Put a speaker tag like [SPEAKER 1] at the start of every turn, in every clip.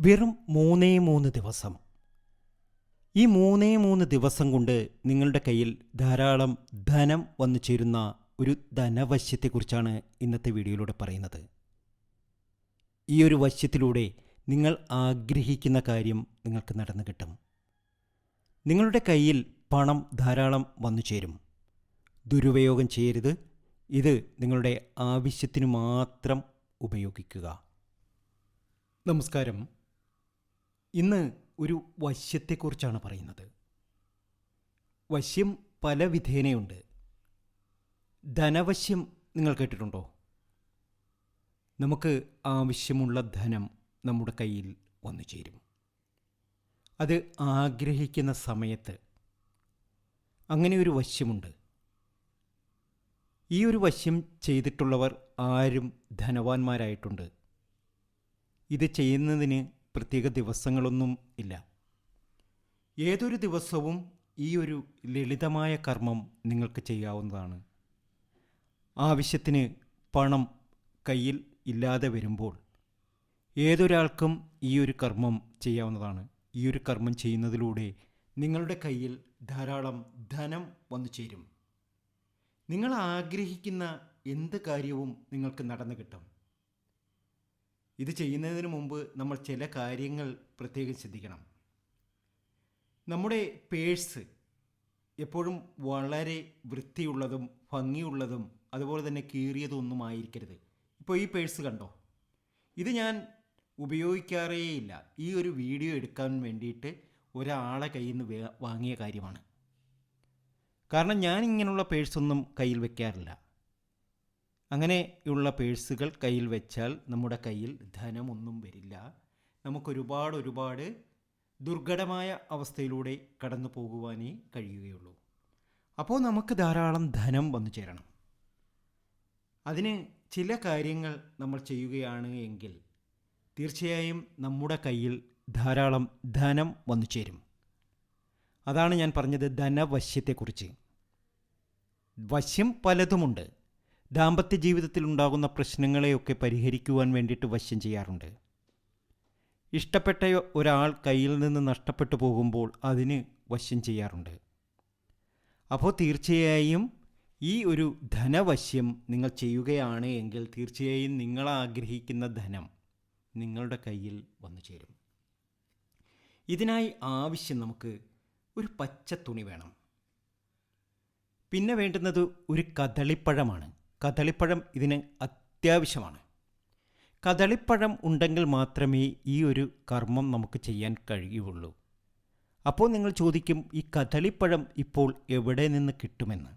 [SPEAKER 1] വെറും മൂന്നേ മൂന്ന് ദിവസം. ഈ മൂന്നേ മൂന്ന് ദിവസം കൊണ്ട് നിങ്ങളുടെ കയ്യിൽ ധാരാളം ധനം വന്നു ചേരുന്ന ഒരു ധനവശ്യത്തെക്കുറിച്ചാണ് ഇന്നത്തെ വീഡിയോയിലൂടെ പറയുന്നത്. ഈ ഒരു വശ്യത്തിലൂടെ നിങ്ങൾ ആഗ്രഹിക്കുന്ന കാര്യം നിങ്ങൾക്ക് നടന്നു കിട്ടും. നിങ്ങളുടെ കയ്യിൽ പണം ധാരാളം വന്നു ചേരും. ദുരുപയോഗം ചെയ്യരുത്. ഇത് നിങ്ങളുടെ ആവശ്യത്തിന് മാത്രം ഉപയോഗിക്കുക. നമസ്കാരം. ഇന്ന് ഒരു വശ്യത്തെക്കുറിച്ചാണ് പറയുന്നത്. വശ്യം പല വിധേനയുണ്ട്. ധനവശ്യം നിങ്ങൾ കേട്ടിട്ടുണ്ടോ? നമുക്ക് ആവശ്യമുള്ള ധനം നമ്മുടെ കയ്യിൽ വന്നു ചേരും. അത് ആഗ്രഹിക്കുന്ന സമയത്ത് അങ്ങനെ ഒരു വശ്യമുണ്ട്. ഈ ഒരു വശ്യം ചെയ്തിട്ടുള്ളവർ ആരും ധനവാന്മാരായിട്ടുണ്ട്. ഇത് ചെയ്യുന്നതിന് പ്രത്യേക ദിവസങ്ങളൊന്നും ഇല്ല. ഏതൊരു ദിവസവും ഈ ഒരു ലളിതമായ കർമ്മം നിങ്ങൾക്ക് ചെയ്യാവുന്നതാണ്. ആവശ്യത്തിന് പണം കയ്യിൽ ഇല്ലാതെ വരുമ്പോൾ ഏതൊരാൾക്കും ഈ ഒരു കർമ്മം ചെയ്യാവുന്നതാണ്. ഈ ഒരു കർമ്മം ചെയ്യുന്നതിലൂടെ നിങ്ങളുടെ കയ്യിൽ ധാരാളം ധനം വന്നു ചേരും. നിങ്ങൾ ആഗ്രഹിക്കുന്ന എന്ത് കാര്യവും നിങ്ങൾക്ക് നടന്നു കിട്ടും. ഇത് ചെയ്യുന്നതിന് മുമ്പ് നമ്മൾ ചില കാര്യങ്ങൾ പ്രത്യേകം ശ്രദ്ധിക്കണം. നമ്മുടെ പേഴ്സ് എപ്പോഴും വളരെ വൃത്തിയുള്ളതും ഭംഗിയുള്ളതും അതുപോലെ തന്നെ കീറിയതും ഒന്നും ആയിരിക്കരുത്. ഇപ്പോൾ ഈ പേഴ്സ് കണ്ടോ? ഇത് ഞാൻ ഉപയോഗിക്കാറേയില്ല ഈ ഒരു വീഡിയോ എടുക്കാൻ വേണ്ടിയിട്ട് ഒരാളെ കയ്യിൽ നിന്ന് വാങ്ങിയ കാര്യമാണ്. കാരണം ഞാൻ ഇങ്ങനെയുള്ള പേഴ്സൊന്നും കയ്യിൽ വെക്കാറില്ല. അങ്ങനെയുള്ള പേഴ്സുകൾ കയ്യിൽ വെച്ചാൽ നമ്മുടെ കയ്യിൽ ധനമൊന്നും വരില്ല. നമുക്കൊരുപാട് ഒരുപാട് ദുർഘടമായ അവസ്ഥയിലൂടെ കടന്നു പോകുവാനേ കഴിയുകയുള്ളൂ. അപ്പോൾ നമുക്ക് ധാരാളം ധനം വന്നു ചേരണം. അതിന് ചില കാര്യങ്ങൾ നമ്മൾ ചെയ്യുകയാണ് എങ്കിൽ തീർച്ചയായും നമ്മുടെ കയ്യിൽ ധാരാളം ധനം വന്നു ചേരും. അതാണ് ഞാൻ പറഞ്ഞത് ധനവശ്യത്തെക്കുറിച്ച്. വശ്യം പലതുമുണ്ട്. ദാമ്പത്യ ജീവിതത്തിൽ ഉണ്ടാകുന്ന പ്രശ്നങ്ങളെയൊക്കെ പരിഹരിക്കുവാൻ വേണ്ടിയിട്ട് വശ്യം ചെയ്യാറുണ്ട്. ഇഷ്ടപ്പെട്ട ഒരാൾ കയ്യിൽ നിന്ന് നഷ്ടപ്പെട്ടു പോകുമ്പോൾ അതിന് വശ്യം ചെയ്യാറുണ്ട്. അപ്പോൾ തീർച്ചയായും ഈ ഒരു ധനവശ്യം നിങ്ങൾ ചെയ്യുകയാണ് എങ്കിൽ തീർച്ചയായും നിങ്ങൾ ആഗ്രഹിക്കുന്ന ധനം നിങ്ങളുടെ കയ്യിൽ വന്നു ചേരും. ഇതിനായി ആവശ്യം നമുക്ക് ഒരു പച്ച തുണി വേണം. പിന്നെ വേണ്ടുന്നത് ഒരു കദളിപ്പഴമാണ്. കദളിപ്പഴം ഇതിന് അത്യാവശ്യമാണ്. കദളിപ്പഴം ഉണ്ടെങ്കിൽ മാത്രമേ ഈ ഒരു കർമ്മം നമുക്ക് ചെയ്യാൻ കഴിയുള്ളൂ. അപ്പോൾ നിങ്ങൾ ചോദിക്കും ഈ കദളിപ്പഴം ഇപ്പോൾ എവിടെ നിന്ന് കിട്ടുമെന്ന്?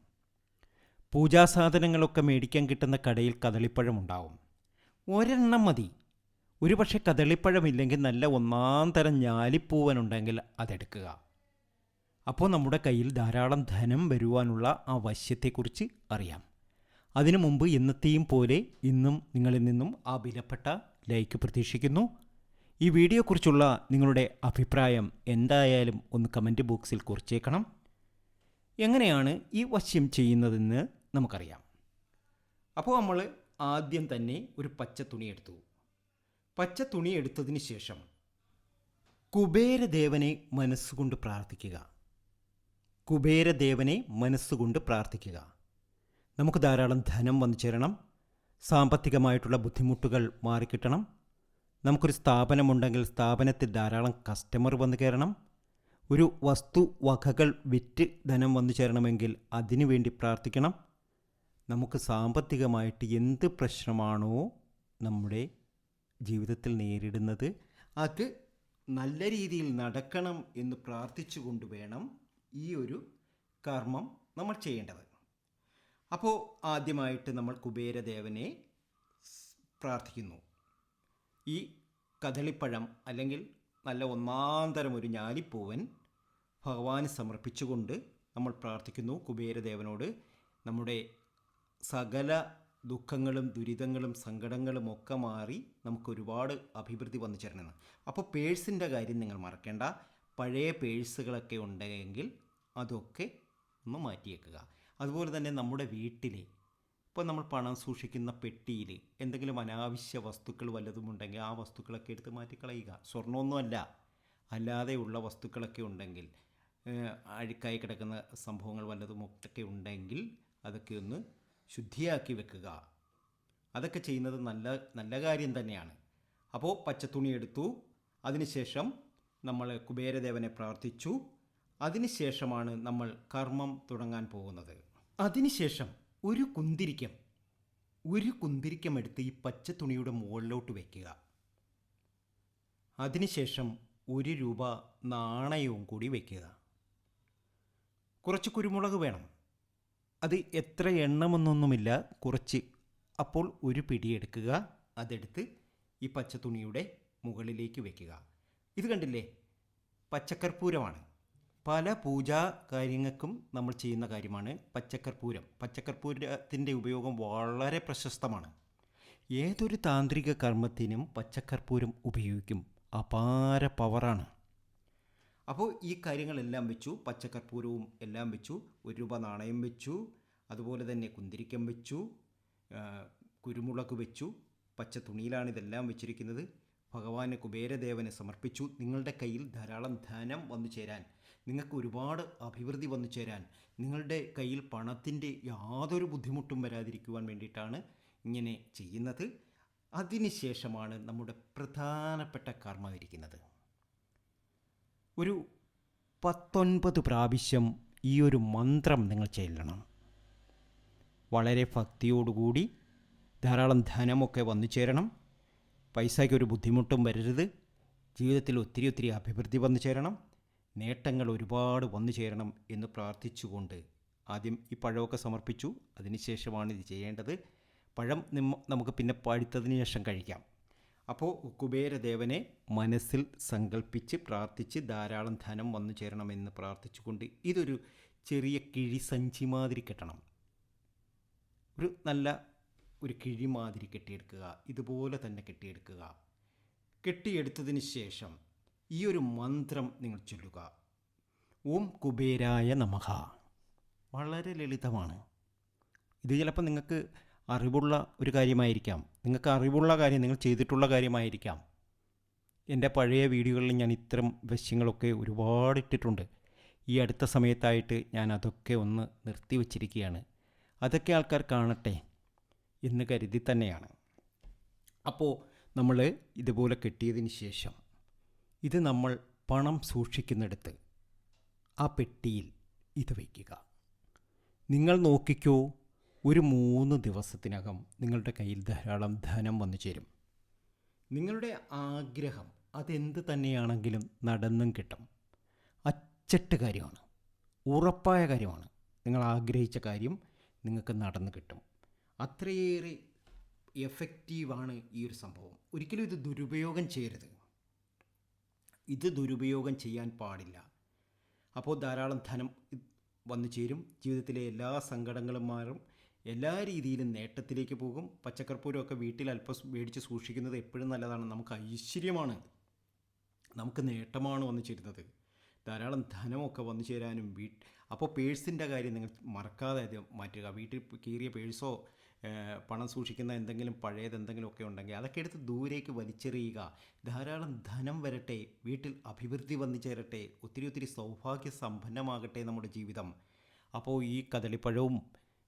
[SPEAKER 1] പൂജാസാധനങ്ങളൊക്കെ മേടിക്കാൻ കിട്ടുന്ന കടയിൽ കദളിപ്പഴം ഉണ്ടാവും. ഒരെണ്ണം മതി. ഒരുപക്ഷെ കദളിപ്പഴമില്ലെങ്കിൽ നല്ല ഒന്നാം തരം ഞാലിപ്പൂവനുണ്ടെങ്കിൽ അതെടുക്കുക. അപ്പോൾ നമ്മുടെ കയ്യിൽ ധാരാളം ധനം വരുവാനുള്ള ആ വശ്യത്തെക്കുറിച്ച് അറിയാം. അതിനു മുമ്പ് ഇന്നത്തെയും പോലെ ഇന്നും നിങ്ങളിൽ നിന്നും ആ വിലപ്പെട്ട ലൈക്ക് പ്രതീക്ഷിക്കുന്നു. ഈ വീഡിയോക്കുറിച്ചുള്ള നിങ്ങളുടെ അഭിപ്രായം എന്തായാലും ഒന്ന് കമന്റ് ബോക്സിൽ കുറിച്ചേക്കണം. എങ്ങനെയാണ് ഈ വശ്യം ചെയ്യുന്നതെന്ന് നമുക്കറിയാം. അപ്പോൾ നമ്മൾ ആദ്യം തന്നെ ഒരു പച്ച തുണി എടുത്തു. പച്ച തുണി എടുത്തതിന് ശേഷം കുബേരദേവനെ മനസ്സുകൊണ്ട് പ്രാർത്ഥിക്കുക. കുബേരദേവനെ മനസ്സുകൊണ്ട് പ്രാർത്ഥിക്കുക. നമുക്ക് ധാരാളം ധനം വന്നു ചേരണം. സാമ്പത്തികമായിട്ടുള്ള ബുദ്ധിമുട്ടുകൾ മാറിക്കിട്ടണം. നമുക്കൊരു സ്ഥാപനമുണ്ടെങ്കിൽ സ്ഥാപനത്തിൽ ധാരാളം കസ്റ്റമർ വന്നു കയറണം. ഒരു വസ്തു വകകൾ വിറ്റ് ധനം വന്നു ചേരണമെങ്കിൽ അതിനു വേണ്ടി പ്രാർത്ഥിക്കണം. നമുക്ക് സാമ്പത്തികമായിട്ട് എന്ത് പ്രശ്നമാണോ നമ്മുടെ ജീവിതത്തിൽ നേരിടുന്നത് അത് നല്ല രീതിയിൽ നടക്കണം എന്ന് പ്രാർത്ഥിച്ചുകൊണ്ട് വേണം ഈ ഒരു കർമ്മം നമ്മൾ ചെയ്യേണ്ടത്. അപ്പോൾ ആദ്യമായിട്ട് നമ്മൾ കുബേരദേവനെ പ്രാർത്ഥിക്കുന്നു. ഈ കദളിപ്പഴം അല്ലെങ്കിൽ നല്ല ഒന്നാന്തരം തരം ഒരു ഞാലിപ്പൂവൻ ഭഗവാന് സമർപ്പിച്ചുകൊണ്ട് നമ്മൾ പ്രാർത്ഥിക്കുന്നു കുബേരദേവനോട്. നമ്മുടെ സകല ദുഃഖങ്ങളും ദുരിതങ്ങളും സങ്കടങ്ങളും ഒക്കെ മാറി നമുക്ക് ഒരുപാട് അഭിവൃദ്ധി വന്നു ചേരണമെന്ന്. അപ്പോൾ പേഴ്സിന്റെ കാര്യം നിങ്ങൾ മറക്കേണ്ട. പഴയ പേഴ്സുകളൊക്കെ ഉണ്ടെങ്കിൽ അതൊക്കെ ഒന്ന് മാറ്റിയേക്കുക. അതുപോലെ തന്നെ നമ്മുടെ വീട്ടിലെ ഇപ്പോൾ നമ്മൾ പണം സൂക്ഷിക്കുന്ന പെട്ടിയിൽ എന്തെങ്കിലും അനാവശ്യ വസ്തുക്കൾ വല്ലതും ഉണ്ടെങ്കിൽ ആ വസ്തുക്കളൊക്കെ എടുത്ത് മാറ്റിക്കളയുക. സ്വർണമൊന്നുമല്ല അല്ലാതെയുള്ള വസ്തുക്കളൊക്കെ ഉണ്ടെങ്കിൽ അഴുക്കായി കിടക്കുന്ന സംഭവങ്ങൾ വല്ലതും ഒക്കെ ഉണ്ടെങ്കിൽ അതൊക്കെ ഒന്ന് ശുദ്ധിയാക്കി വെക്കുക. അതൊക്കെ ചെയ്യുന്നത് നല്ല നല്ല കാര്യം തന്നെയാണ്. അപ്പോൾ പച്ചത്തുണി എടുത്തു അതിനുശേഷം നമ്മൾ കുബേരദേവനെ പ്രാർത്ഥിച്ചു അതിനുശേഷമാണ് നമ്മൾ കർമ്മം തുടങ്ങാൻ പോകുന്നത്. അതിനുശേഷം ഒരു കുന്തിരിക്കം ഒരു കുന്തിരിക്കം എടുത്ത് ഈ പച്ച തുണിയുടെ മുകളിലോട്ട് വയ്ക്കുക അതിനുശേഷം ഒരു രൂപ നാണയവും കൂടി വയ്ക്കുക കുറച്ച് കുരുമുളക് വേണം. അത് എത്ര എണ്ണമെന്നൊന്നുമില്ല കുറച്ച്. അപ്പോൾ ഒരു പിടിയെടുക്കുക അതെടുത്ത് ഈ പച്ച തുണിയുടെ മുകളിലേക്ക് വയ്ക്കുക ഇത് കണ്ടില്ലേ? പച്ചക്കർപ്പൂരമാണ്. പല പൂജാ കാര്യങ്ങൾക്കും നമ്മൾ ചെയ്യുന്ന കാര്യമാണ് പച്ചക്കർപ്പൂരം. പച്ചക്കർപ്പൂരത്തിന്റെ ഉപയോഗം വളരെ പ്രശസ്തമാണ്. ഏതൊരു താന്ത്രിക കർമ്മത്തിനും പച്ചക്കർപ്പൂരം ഉപയോഗിക്കും. അപാര പവറാണ്. അപ്പോൾ ഈ കാര്യങ്ങളെല്ലാം വെച്ചു പച്ചക്കർപ്പൂരവും എല്ലാം വെച്ചു ഒരു രൂപ നാണയം വെച്ചു അതുപോലെ തന്നെ കുന്തിരിക്കം വെച്ചു കുരുമുളക് വെച്ചു പച്ച തുണിയിലാണ് ഇതെല്ലാം വെച്ചിരിക്കുന്നത്. ഭഗവാന് കുബേരദേവനെ സമർപ്പിച്ചു. നിങ്ങളുടെ കയ്യിൽ ധാരാളം ധനം വന്നു ചേരാൻ നിങ്ങൾക്ക് ഒരുപാട് അഭിവൃദ്ധി വന്നു ചേരാൻ നിങ്ങളുടെ കയ്യിൽ പണത്തിന്റെ യാതൊരു ബുദ്ധിമുട്ടും വരാതിരിക്കുവാൻ വേണ്ടിയിട്ടാണ് ഇങ്ങനെ ചെയ്യുന്നത്. അതിനുശേഷമാണ് നമ്മുടെ പ്രധാനപ്പെട്ട കർമ്മം ഇരിക്കുന്നത് ഒരു പത്തൊൻപത് പ്രാവശ്യം ഈ ഒരു മന്ത്രം നിങ്ങൾ ചെല്ലണം. വളരെ ഭക്തിയോടുകൂടി ധാരാളം ധനമൊക്കെ വന്നു ചേരണം. പൈസയ്ക്ക് ഒരു ബുദ്ധിമുട്ടും വരരുത്. ജീവിതത്തിൽ ഒത്തിരി ഒത്തിരി അഭിവൃദ്ധി വന്നു ചേരണം. നേട്ടങ്ങൾ ഒരുപാട് വന്നു ചേരണം എന്ന് പ്രാർത്ഥിച്ചുകൊണ്ട് ആദ്യം ഈ പഴമൊക്കെ സമർപ്പിച്ചു. അതിനുശേഷമാണ് ഇത് ചെയ്യേണ്ടത്. പഴം നമുക്ക് പിന്നെ പഴുത്തതിന് ശേഷം കഴിക്കാം. അപ്പോൾ കുബേരദേവനെ മനസ്സിൽ സങ്കല്പിച്ച് പ്രാർത്ഥിച്ച് ധാരാളം ധനം വന്നു ചേരണമെന്ന് പ്രാർത്ഥിച്ചുകൊണ്ട് ഇതൊരു ചെറിയ കിഴിസഞ്ചി മാതിരി കെട്ടണം. ഒരു നല്ല ഒരു കിഴി മാതിരി കെട്ടിയെടുക്കുക. ഇതുപോലെ തന്നെ കെട്ടിയെടുക്കുക. കെട്ടിയെടുത്തതിന് ശേഷം ഈ ഒരു മന്ത്രം നിങ്ങൾ ചൊല്ലുക. ഓം കുബേരായ നമഹ വളരെ ലളിതമാണ്. ഇത് ചിലപ്പോൾ നിങ്ങൾക്ക് അറിവുള്ള ഒരു കാര്യമായിരിക്കാം. നിങ്ങൾക്ക് അറിവുള്ള കാര്യം നിങ്ങൾ ചെയ്തിട്ടുള്ള കാര്യമായിരിക്കാം. എന്റെ പഴയ വീഡിയോകളിൽ ഞാൻ ഇത്തരം വശ്യങ്ങളൊക്കെ ഒരുപാട് ഇട്ടിട്ടുണ്ട്. ഈ അടുത്ത സമയത്തായിട്ട് ഞാൻ അതൊക്കെ ഒന്ന് നിർത്തി വച്ചിരിക്കുകയാണ്. അതൊക്കെ ആൾക്കാർ കാണട്ടെ എന്ന് കരുതി തന്നെയാണ്. അപ്പോൾ നമ്മൾ ഇതുപോലെ കെട്ടിയതിന് ശേഷം ഇത് നമ്മൾ പണം സൂക്ഷിക്കുന്നിടത്ത് ആ പെട്ടിയിൽ ഇത് വയ്ക്കുക. നിങ്ങൾ നോക്കിക്കോ ഒരു മൂന്ന് ദിവസത്തിനകം നിങ്ങളുടെ കയ്യിൽ ധാരാളം ധനം വന്നു ചേരും. നിങ്ങളുടെ ആഗ്രഹം അതെന്ത് തന്നെയാണെങ്കിലും നടന്നും കിട്ടും. അച്ചട്ട് കാര്യമാണ്. ഉറപ്പായ കാര്യമാണ്. നിങ്ങൾ ആഗ്രഹിച്ച കാര്യം നിങ്ങൾക്ക് നടന്നു കിട്ടും. അത്രയേറെ എഫക്റ്റീവാണ് ഈ ഒരു സംഭവം. ഒരിക്കലും ഇത് ദുരുപയോഗം ചെയ്യരുത്. ഇത് ദുരുപയോഗം ചെയ്യാൻ പാടില്ല. അപ്പോൾ ധാരാളം ധനം വന്നു ചേരും. ജീവിതത്തിലെ എല്ലാ സങ്കടങ്ങളും മാറും. എല്ലാ രീതിയിലും നേട്ടത്തിലേക്ക് പോകും. പച്ചക്കർപ്പൂരമൊക്കെ വീട്ടിൽ അല്പം മേടിച്ച് സൂക്ഷിക്കുന്നത് എപ്പോഴും നല്ലതാണ്. നമുക്ക് ഐശ്വര്യമാണ്. നമുക്ക് നേട്ടമാണ് വന്നു ചേരുന്നത്. ധാരാളം ധനമൊക്കെ വന്നു ചേരാനും വീ അപ്പോൾ പേഴ്സിന്റെ കാര്യം നിങ്ങൾ മറക്കാതെ മാറ്റുക. വീട്ടിൽ കീറിയ പേഴ്സോ പണം സൂക്ഷിക്കുന്ന എന്തെങ്കിലും പഴയത് എന്തെങ്കിലുമൊക്കെ ഉണ്ടെങ്കിൽ അതൊക്കെ എടുത്ത് ദൂരേക്ക് വലിച്ചെറിയുക. ധാരാളം ധനം വരട്ടെ വീട്ടിൽ അഭിവൃദ്ധി വന്നു ചേരട്ടെ ഒത്തിരി ഒത്തിരി സൗഭാഗ്യ സമ്പന്നമാകട്ടെ നമ്മുടെ ജീവിതം. അപ്പോൾ ഈ കദളിപ്പഴവും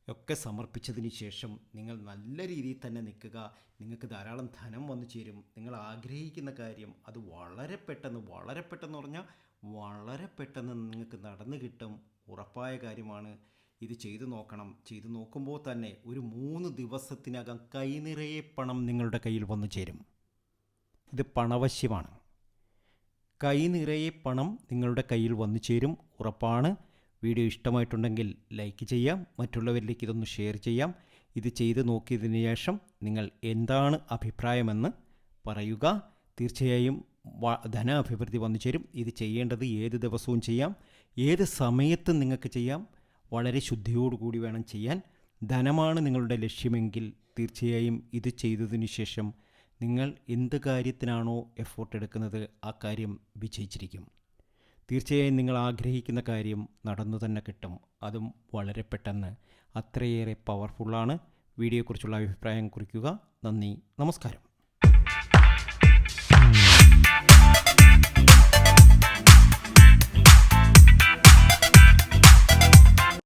[SPEAKER 1] ഒക്കെ സമർപ്പിച്ചതിന് ശേഷം നിങ്ങൾ നല്ല രീതിയിൽ തന്നെ നിൽക്കുക. നിങ്ങൾക്ക് ധാരാളം ധനം വന്നു ചേരും. നിങ്ങൾ ആഗ്രഹിക്കുന്ന കാര്യം അത് വളരെ പെട്ടെന്ന് വളരെ പെട്ടെന്ന് പറഞ്ഞാൽ വളരെ പെട്ടെന്ന് നിങ്ങൾക്ക് നടന്നു കിട്ടും. ഉറപ്പായ കാര്യമാണ്. ഇത് ചെയ്തു നോക്കണം. ചെയ്തു നോക്കുമ്പോൾ തന്നെ ഒരു മൂന്ന് ദിവസത്തിനകം കൈനിറയെ പണം നിങ്ങളുടെ കയ്യിൽ വന്നു ചേരും. ഇത് പണവശ്യമാണ്. കൈനിറയെ പണം നിങ്ങളുടെ കയ്യിൽ വന്നു ചേരും ഉറപ്പാണ്. വീഡിയോ ഇഷ്ടമായിട്ടുണ്ടെങ്കിൽ ലൈക്ക് ചെയ്യാം. മറ്റുള്ളവരിലേക്ക് ഇതൊന്ന് ഷെയർ ചെയ്യാം. ഇത് ചെയ്ത് നോക്കിയതിന് ശേഷം നിങ്ങൾ എന്താണ് അഭിപ്രായമെന്ന് പറയുക. തീർച്ചയായും ധനാഭിവൃദ്ധി വന്നു ചേരും. ഇത് ചെയ്യേണ്ടത് ഏത് ദിവസവും ചെയ്യാം. ഏത് സമയത്തും നിങ്ങൾക്ക് ചെയ്യാം. വളരെ ശുദ്ധിയോടുകൂടി വേണം ചെയ്യാൻ. ധനമാണ് നിങ്ങളുടെ ലക്ഷ്യമെങ്കിൽ തീർച്ചയായും ഇത് ചെയ്തതിനു ശേഷം നിങ്ങൾ എന്ത് കാര്യത്തിനാണോ എഫോർട്ട് എടുക്കുന്നത് ആ കാര്യം വിജയിച്ചിരിക്കും. തീർച്ചയായും നിങ്ങൾ ആഗ്രഹിക്കുന്ന കാര്യം നടന്നു തന്നെ കിട്ടും. അതും വളരെ പെട്ടെന്ന്. അത്രയേറെ പവർഫുള്ളാണ് വീഡിയോയെക്കുറിച്ചുള്ള അഭിപ്രായം കുറിക്കുക. നന്ദി. നമസ്കാരം.